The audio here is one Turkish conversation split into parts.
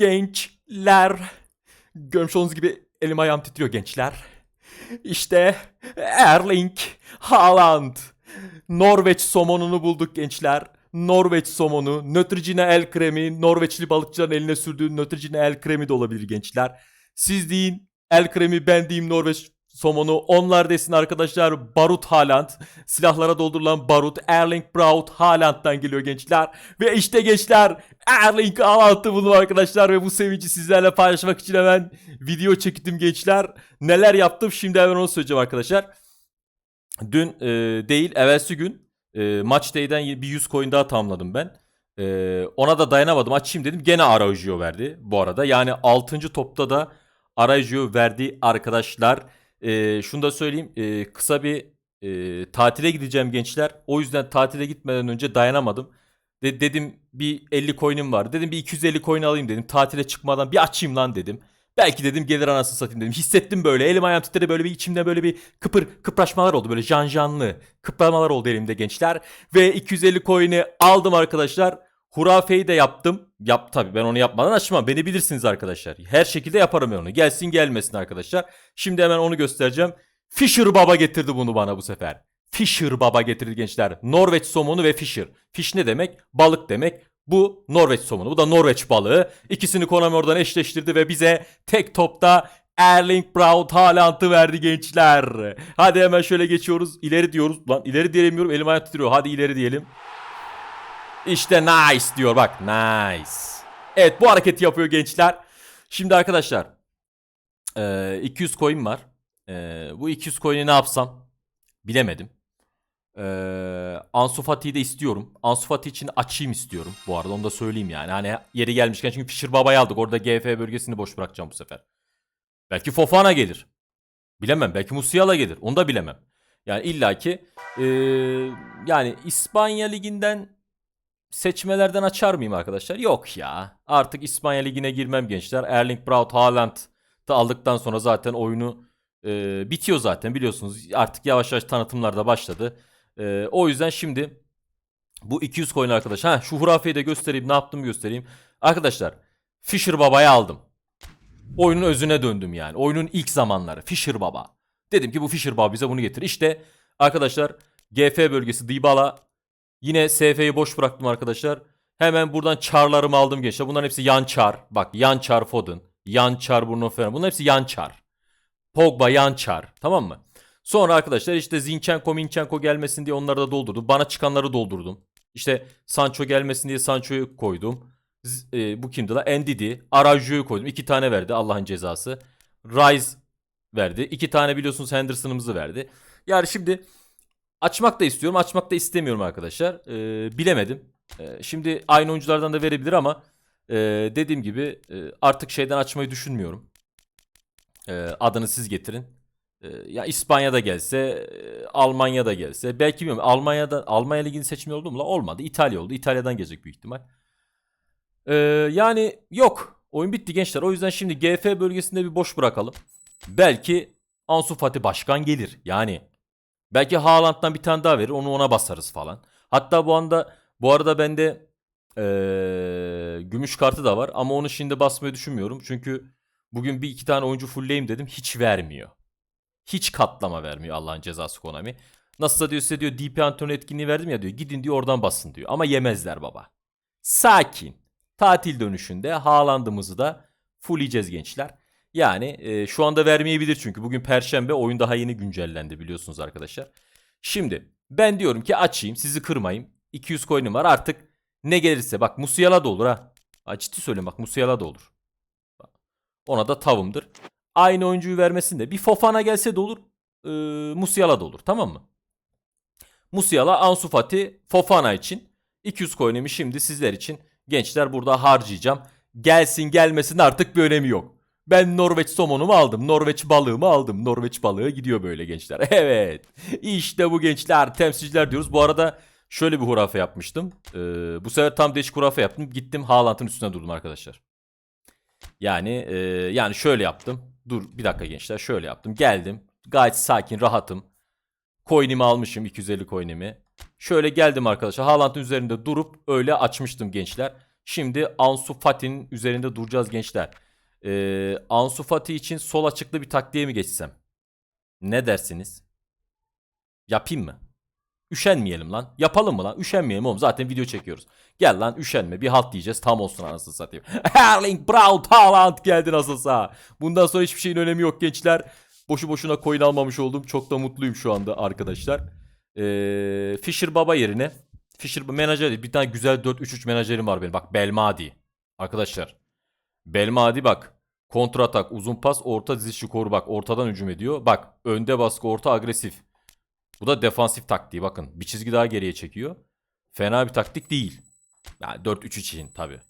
Gençler. Görmüş olduğunuz gibi elim ayağım titriyor gençler. İşte Erling Haaland. Norveç somonunu bulduk gençler. Norveç somonu, Nötricine el kremi, Norveçli balıkçıların eline sürdüğü Nötricine el kremi de olabilir gençler. Siz deyin el kremi ben diyeyim Norveç somonu. Onlar desin arkadaşlar Barut Haaland. Silahlara doldurulan Barut Erling Braut Haaland'dan geliyor gençler. Ve işte gençler Erling Haaland'ı buldum arkadaşlar ve bu sevinci sizlerle paylaşmak için hemen video çektim gençler. Neler yaptım şimdi hemen onu söyleyeceğim arkadaşlar. Dün e, değil evvelsi gün e, Match Day'den bir 100 coin daha tamamladım ben. E, ona da dayanamadım açayım dedim gene Araujo verdi bu arada. Yani 6. topta da Araujo verdi arkadaşlar. E, şunu da söyleyeyim e, kısa bir e, tatile gideceğim gençler. O yüzden tatile gitmeden önce dayanamadım. De, dedim bir 50 coin'im var. Dedim bir 250 coin alayım dedim. Tatile çıkmadan bir açayım lan dedim. Belki dedim gelir anasını satayım dedim. Hissettim böyle. Elim ayağım titredi böyle bir içimde böyle bir kıpır kıpraşmalar oldu. Böyle janjanlı kıpramalar oldu elimde gençler. Ve 250 coin'i aldım arkadaşlar. Hurafeyi de yaptım. Yap tabii ben onu yapmadan açmam. Beni bilirsiniz arkadaşlar. Her şekilde yaparım onu. Gelsin gelmesin arkadaşlar. Şimdi hemen onu göstereceğim. Fisher Baba getirdi bunu bana bu sefer. Fisher Baba getirdi gençler. Norveç somonu ve Fisher. Fish ne demek? Balık demek. Bu Norveç somonu. Bu da Norveç balığı. İkisini Konami oradan eşleştirdi ve bize tek topta Erling Braut Haaland'ı verdi gençler. Hadi hemen şöyle geçiyoruz. İleri diyoruz. Lan ileri diyemiyorum. Elim ayağım titriyor. Hadi ileri diyelim. İşte nice diyor bak. Nice. Evet bu hareketi yapıyor gençler. Şimdi arkadaşlar. eee, 200 coin var. Bu 200 coin'i ne yapsam? Bilemedim. Ansu Fati'yi de istiyorum. Ansu Fati için açayım istiyorum. Bu arada onu da söyleyeyim yani. Hani yeri gelmişken çünkü Fischer Baba'yı aldık. Orada GF bölgesini boş bırakacağım bu sefer. Belki Fofana gelir. Bilemem. Belki Musiala gelir. Onu da bilemem. Yani illaki ee, yani İspanya Ligi'nden seçmelerden açar mıyım arkadaşlar? Yok ya. Artık İspanya Ligi'ne girmem gençler. Erling Braut Haaland da aldıktan sonra zaten oyunu ee, bitiyor zaten biliyorsunuz. Artık yavaş yavaş tanıtımlar da başladı. Ee, o yüzden şimdi bu 200 coin arkadaş. Ha şu hurafeyi de göstereyim. Ne yaptım göstereyim. Arkadaşlar Fisher Baba'yı aldım. Oyunun özüne döndüm yani. Oyunun ilk zamanları. Fisher Baba. Dedim ki bu Fisher Baba bize bunu getir. İşte arkadaşlar GF bölgesi Dybala. Yine SF'yi boş bıraktım arkadaşlar. Hemen buradan çarlarımı aldım gençler. Bunların hepsi yan çar. Bak yan çar Foden. Yan çar Bruno Fernandes. Bunların hepsi yan çar. Pogba yan çar. Tamam mı? Sonra arkadaşlar işte Zinchenko Minchenko gelmesin diye onları da doldurdum. Bana çıkanları doldurdum. İşte Sancho gelmesin diye Sancho'yu koydum. Z- e, bu kimdi la? Ndidi. Araujo'yu koydum. İki tane verdi Allah'ın cezası. Rice verdi. İki tane biliyorsunuz Henderson'ımızı verdi. Yani şimdi açmak da istiyorum. Açmak da istemiyorum arkadaşlar. E, bilemedim. E, şimdi aynı oyunculardan da verebilir ama e, dediğim gibi e, artık şeyden açmayı düşünmüyorum. E, adını siz getirin. E, ya İspanya'da gelse, e, Almanya'da gelse, belki bilmiyorum. Almanya'da Almanya ligini seçimi oldu mu la? Olmadı. İtalya oldu. İtalya'dan gelecek büyük ihtimal. E, yani yok. Oyun bitti gençler. O yüzden şimdi GF bölgesinde bir boş bırakalım. Belki Ansu Fati başkan gelir. Yani belki Haaland'dan bir tane daha verir. Onu ona basarız falan. Hatta bu anda bu arada bende e, gümüş kartı da var ama onu şimdi basmayı düşünmüyorum. Çünkü Bugün bir iki tane oyuncu fullleyim dedim. Hiç vermiyor. Hiç katlama vermiyor Allah'ın cezası Konami. Nasılsa diyor size diyor DP antrenör etkinliği verdim ya diyor. Gidin diyor oradan basın diyor. Ama yemezler baba. Sakin. Tatil dönüşünde Haaland'ımızı da fullleyeceğiz gençler. Yani e, şu anda vermeyebilir çünkü. Bugün perşembe oyun daha yeni güncellendi biliyorsunuz arkadaşlar. Şimdi ben diyorum ki açayım sizi kırmayayım. 200 coin'im var artık ne gelirse. Bak Musiala da olur ha. ha ciddi söylüyorum bak Musiala da olur. Ona da tavımdır. Aynı oyuncuyu vermesin de bir Fofana gelse de olur. E, Musiala da olur. Tamam mı? Musiala, Ansu Fati, Fofana için 200 coin'imi şimdi sizler için gençler burada harcayacağım. Gelsin gelmesin artık bir önemi yok. Ben Norveç somonumu aldım. Norveç balığımı aldım. Norveç balığı gidiyor böyle gençler. Evet. İşte bu gençler temsilciler diyoruz. Bu arada şöyle bir hurafe yapmıştım. Ee, bu sefer tam değişik hurafe yaptım. Gittim Haaland'ın üstüne durdum arkadaşlar. Yani e, yani şöyle yaptım. Dur bir dakika gençler şöyle yaptım. Geldim. Gayet sakin rahatım. Coin'imi almışım 250 coin'imi. Şöyle geldim arkadaşlar. Haaland'ın üzerinde durup öyle açmıştım gençler. Şimdi Ansu Fati'nin üzerinde duracağız gençler. Ee, Ansu Fati için sol açıklı bir taktiğe mi geçsem? Ne dersiniz? Yapayım mı? Üşenmeyelim lan. Yapalım mı lan? Üşenmeyelim oğlum. Zaten video çekiyoruz. Gel lan üşenme. Bir halt diyeceğiz. Tam olsun anasını satayım. Erling Braut Haaland geldi nasılsa. Bundan sonra hiçbir şeyin önemi yok gençler. Boşu boşuna coin almamış oldum. Çok da mutluyum şu anda arkadaşlar. Ee, Fisher Baba yerine Fisher menajer. Bir tane güzel 4-3-3 menajerim var benim. Bak Belmadi. Arkadaşlar. Belmadi bak. Kontra atak, uzun pas, orta dizi skoru bak. Ortadan hücum ediyor. Bak önde baskı, orta agresif. Bu da defansif taktiği bakın. Bir çizgi daha geriye çekiyor. Fena bir taktik değil. Yani 4-3-3 için tabii.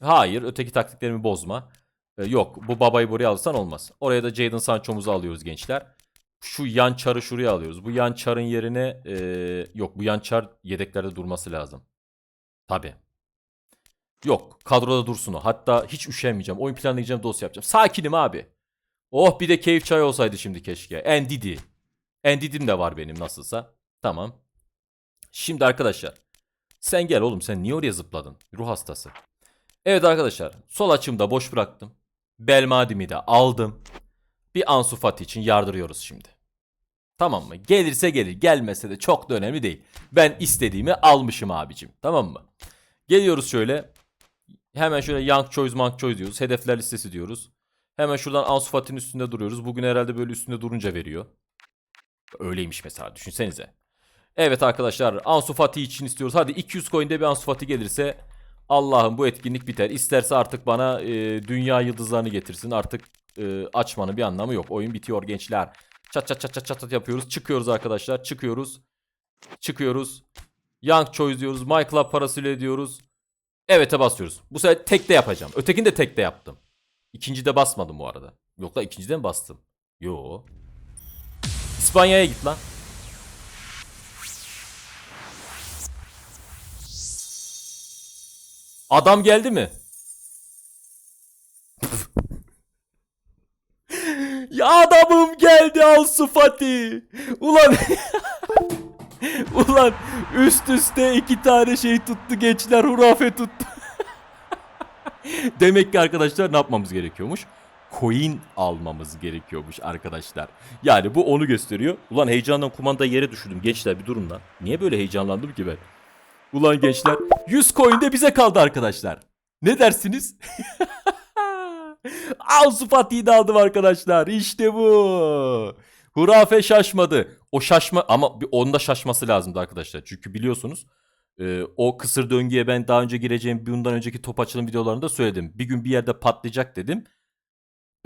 Hayır öteki taktiklerimi bozma. Ee, yok bu babayı buraya alırsan olmaz. Oraya da Jadon Sancho'muzu alıyoruz gençler. Şu yan çarı şuraya alıyoruz. Bu yan çarın yerine ee, yok bu yan çar yedeklerde durması lazım. Tabii. Yok kadroda dursun o. Hatta hiç üşenmeyeceğim. Oyun planlayacağım dosya yapacağım. Sakinim abi. Oh bir de keyif çay olsaydı şimdi keşke. Ndidi. Ndidim de var benim nasılsa. Tamam. Şimdi arkadaşlar. Sen gel oğlum sen niye oraya zıpladın? Ruh hastası. Evet arkadaşlar. Sol açımda boş bıraktım. Belmadim'i de aldım. Bir Ansu Fati için yardırıyoruz şimdi. Tamam mı? Gelirse gelir. Gelmese de çok da önemli değil. Ben istediğimi almışım abicim. Tamam mı? Geliyoruz şöyle. Hemen şöyle Young Choice, Mank Choice diyoruz. Hedefler listesi diyoruz. Hemen şuradan Ansu Fati'nin üstünde duruyoruz. Bugün herhalde böyle üstünde durunca veriyor. Öyleymiş mesela düşünsenize. Evet arkadaşlar Ansu Fati için istiyoruz. Hadi 200 coin'de bir Ansu Fati gelirse Allah'ım bu etkinlik biter. İsterse artık bana e, dünya yıldızlarını getirsin. Artık e, açmanın bir anlamı yok. Oyun bitiyor gençler. Çat çat çat çat çat yapıyoruz. Çıkıyoruz arkadaşlar. Çıkıyoruz. Çıkıyoruz. Young Choice diyoruz. My Club parasıyla diyoruz. Evet'e basıyoruz. Bu sefer tekte yapacağım. Ötekini de tekte yaptım. İkincide basmadım bu arada. Yok la ikincide mi bastım? Yo. İspanya'ya git lan. Adam geldi mi? ya adamım geldi Ansu Fati. Ulan Ulan üst üste iki tane şey tuttu gençler hurafe tuttu. Demek ki arkadaşlar ne yapmamız gerekiyormuş? Coin almamız gerekiyormuş arkadaşlar. Yani bu onu gösteriyor. Ulan heyecandan kumanda yere düşürdüm gençler bir durun lan. Niye böyle heyecanlandım ki ben? Ulan gençler 100 coin de bize kaldı arkadaşlar. Ne dersiniz? Ansu Fati'yi de aldım arkadaşlar. İşte bu. Hurafe şaşmadı. O şaşma ama bir onda şaşması lazımdı arkadaşlar. Çünkü biliyorsunuz e, o kısır döngüye ben daha önce gireceğim bundan önceki top açılım videolarında söyledim. Bir gün bir yerde patlayacak dedim.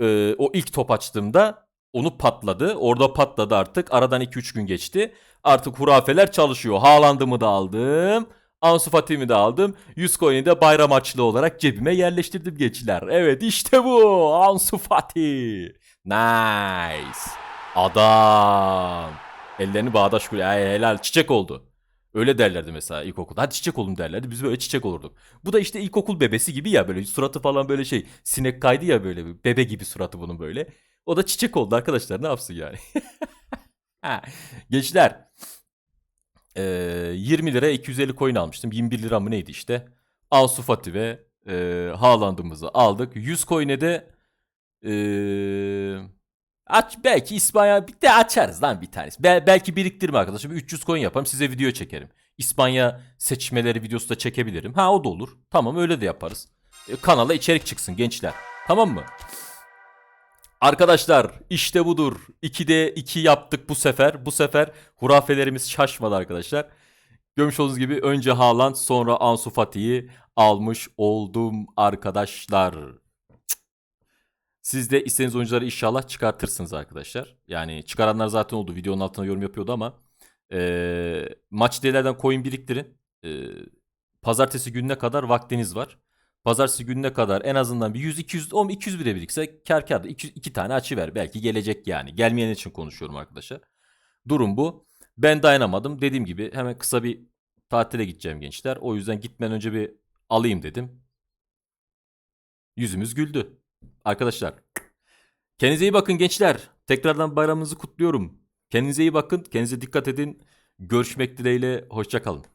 E, o ilk top açtığımda onu patladı. Orada patladı artık. Aradan 2-3 gün geçti. Artık hurafeler çalışıyor. Haaland'ımı da aldım. Ansu Fati'mi de aldım. 100 coin'i de bayram açlığı olarak cebime yerleştirdim gençler. Evet işte bu. Ansu Fati. Nice. Adam. Ellerini bağdaş kuruyor. Helal çiçek oldu. Öyle derlerdi mesela ilkokulda. Hadi çiçek olun derlerdi. Biz böyle çiçek olurduk. Bu da işte ilkokul bebesi gibi ya böyle suratı falan böyle şey. Sinek kaydı ya böyle bir bebe gibi suratı bunun böyle. O da çiçek oldu arkadaşlar ne yapsın yani. Ha, Gençler. Ee, 20 lira 250 coin almıştım. 21 lira mı neydi işte. Ansu Fati ve e, Haaland'ımızı aldık. 100 coin'e de e, aç belki İspanya bir de açarız lan bir tanesi. Bel- belki biriktirme arkadaşlar. Bir 300 coin yaparım size video çekerim. İspanya seçmeleri videosu da çekebilirim. Ha o da olur. Tamam öyle de yaparız. E, kanala içerik çıksın gençler. Tamam mı? Arkadaşlar işte budur. 2'de 2 yaptık bu sefer. Bu sefer hurafelerimiz şaşmadı arkadaşlar. Görmüş olduğunuz gibi önce Haaland sonra Ansu Fati'yi almış oldum arkadaşlar. Siz de istediğiniz oyuncuları inşallah çıkartırsınız arkadaşlar. Yani çıkaranlar zaten oldu. Videonun altına yorum yapıyordu ama eee maç değerlerden coin biriktirin. Eee, pazartesi gününe kadar vaktiniz var. Pazartesi gününe kadar en azından bir 100 200 10 200 bire birikse kar kar 2 iki tane açı ver. Belki gelecek yani. Gelmeyen için konuşuyorum arkadaşlar. Durum bu. Ben dayanamadım. Dediğim gibi hemen kısa bir tatile gideceğim gençler. O yüzden gitmeden önce bir alayım dedim. Yüzümüz güldü. Arkadaşlar. Kendinize iyi bakın gençler. Tekrardan bayramınızı kutluyorum. Kendinize iyi bakın. Kendinize dikkat edin. Görüşmek dileğiyle. Hoşçakalın.